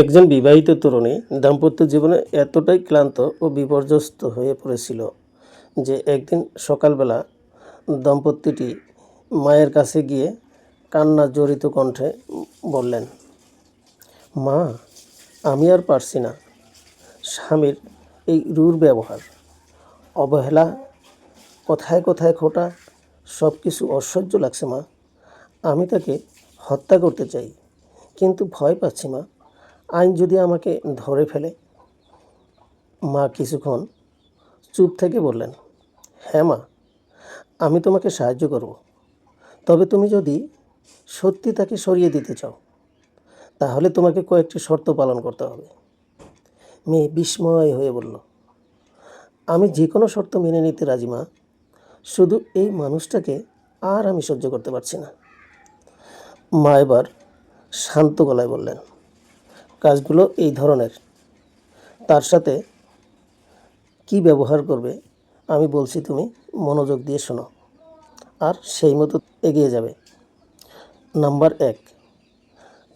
একজন বিবাহিত তরুণী দাম্পত্য জীবনে এতটাই ক্লান্ত ও বিপর্যস্ত হয়ে পড়েছিল যে একদিন সকালবেলা দম্পতিটি মায়ের কাছে গিয়ে কান্না জড়িত কণ্ঠে বললেন, মা, আমি আর পারছি না। স্বামীর এই রূঢ় ব্যবহার, অবহেলা, কোথায় কোথায় খোটা সব কিছু অসহ্য লাগছে মা। আমি তাকে হত্যা করতে চাই, কিন্তু ভয় পাচ্ছি মা। আইন যদি আমাকে ধরে ফেলে, মা কিছুক্ষণ চুপ থেকে বললেন হ্যাঁ মা, আমি তোমাকে সাহায্য করব। তবে তুমি যদি সত্যি তাকে সরিয়ে দিতে চাও, তাহলে তোমাকে কয়েকটি শর্ত পালন করতে হবে। মেয়ে বিস্ময় হয়ে বলল, আমি যে কোনো শর্ত মেনে নিতে রাজি মা, শুধু এই মানুষটাকে আর আমি সহ্য করতে পারছি না। মা এবার শান্ত গলায় বললেন কাজগুলো এই ধরনের। তার সাথে কি ব্যবহার করবে, আমি বলছি তুমি মনোযোগ দিয়ে শোনো। আর সেই মতো এগিয়ে যাবে। নাম্বার এক,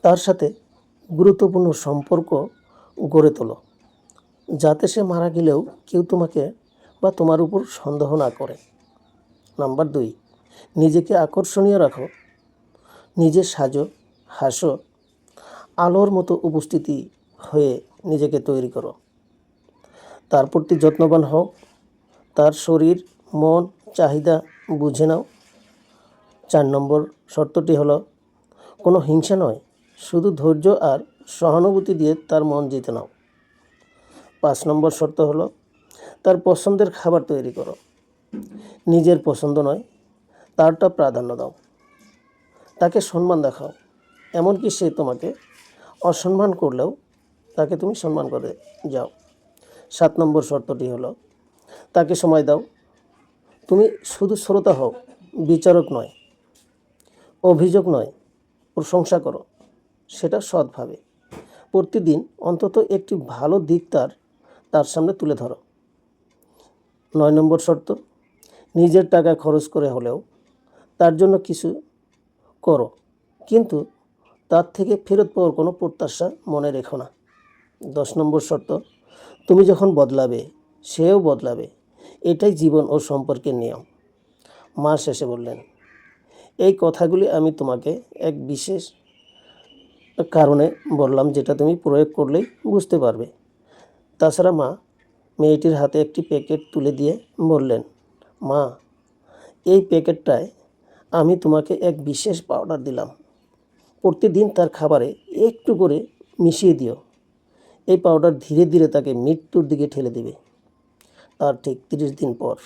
তার সাথে গুরুত্বপূর্ণ সম্পর্ক গড়ে তোলো, যাতে সে মারা গেলেও কেউ তোমাকে বা তোমার উপর সন্দেহ না করে। নাম্বার দুই, নিজেকে আকর্ষণীয় রাখো, নিজে সাজো, হাসো আলোর মতো উপস্থিতি হয়ে নিজেকে তৈরি করো। তার প্রতি যত্নবান হও। তার শরীর, মন, চাহিদা বুঝে নাও। চার নম্বর শর্তটি হলো, কোনো হিংসা নয়। শুধু ধৈর্য আর সহানুভূতি দিয়ে তার মন জিতে নাও। পাঁচ নম্বর শর্ত হলো, তার পছন্দের খাবার তৈরি করো। নিজের পছন্দ নয়, তারটা প্রাধান্য দাও। তাকে সম্মান দেখাও। এমনকি সে তোমাকে অসম্মান করলেও তাকে তুমি সম্মান করে যাও। সাত নম্বর শর্তটি হলো, তাকে সময় দাও। তুমি শুধু শ্রোতা হও, বিচারক নয়, অভিযোগ নয়, প্রশংসা করো, সেটা সৎভাবে। প্রতিদিন অন্তত একটি ভালো দিক তার তার সামনে তুলে ধরো। নয় নম্বর শর্ত, নিজের টাকা খরচ করে হলেও তার জন্য কিছু করো, কিন্তু তার থেকে ফেরত পাওয়ার কোনো প্রত্যাশা মনে রেখো না। দশ নম্বর শর্ত, তুমি যখন বদলাবে, সেও বদলাবে। এটাই জীবন ও সম্পর্কের নিয়ম। মা শেষে বললেন, এই কথাগুলি আমি তোমাকে এক বিশেষ কারণে বললাম, যেটা তুমি প্রয়োগ করলেই বুঝতে পারবে। তাছাড়া মা মেয়েটির হাতে একটি প্যাকেট তুলে দিয়ে বললেন, মা, এই প্যাকেটটায় আমি তোমাকে এক বিশেষ পাউডার দিলাম। প্রতিদিন তার খাবারে একটু করে মিশিয়ে দিও। এই পাউডার ধীরে ধীরে তাকে মৃত্যুর দিকে ঠেলে দেবে। তার ঠিক তিরিশ দিন পর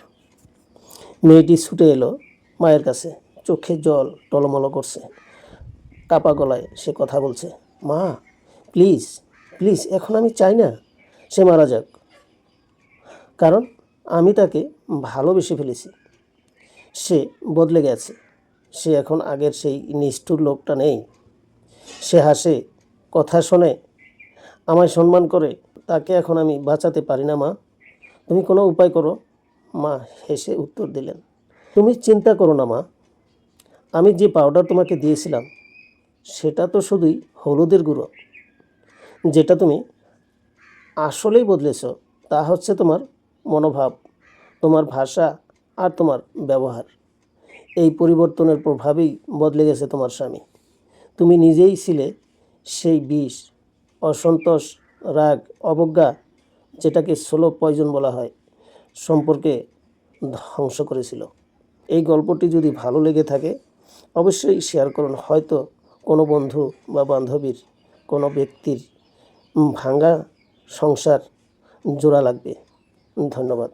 মেয়েটি ছুটে এলো মায়ের কাছে। চোখে জল টলমলো করছে। কাপা গলায় সে কথা বলছে, মা প্লিজ প্লিজ এখন আমি চাই না, সে মারা যাক। কারণ আমি তাকে ভালোবেসে ফেলেছি। সে বদলে গেছে। সে এখন আগের সেই নিষ্ঠুর লোকটা নেই। সে হাসে, কথা শোনে, আমায় সম্মান করে, তাকে এখন আমি বাঁচাতে পারি না মা। তুমি কোনো উপায় করো। মা হেসে উত্তর দিলেন, তুমি চিন্তা করো না মা। আমি যে পাউডার তোমাকে দিয়েছিলাম, সেটা তো শুধুই হলুদের গুঁড়ো। যেটা তুমি আসলেই বদলেছ, তা হচ্ছে তোমার মনোভাব, তোমার ভাষা আর তোমার ব্যবহার। এই পরিবর্তনের প্রভাবেই বদলে গেছে তোমার স্বামী। তুমি নিজেই ছিলে সেই বিষ, অসন্তোষ, রাগ, অবজ্ঞা, যেটাকে সোলো পয়জন বলা হয়, সম্পর্কে ধ্বংস করেছিল। এই গল্পটি যদি ভালো লেগে থাকে, অবশ্যই শেয়ার করুন। হয়তো কোনো বন্ধু বা বান্ধবীর, কোনো ব্যক্তির ভাঙ্গা সংসার জোড়া লাগবে। ধন্যবাদ।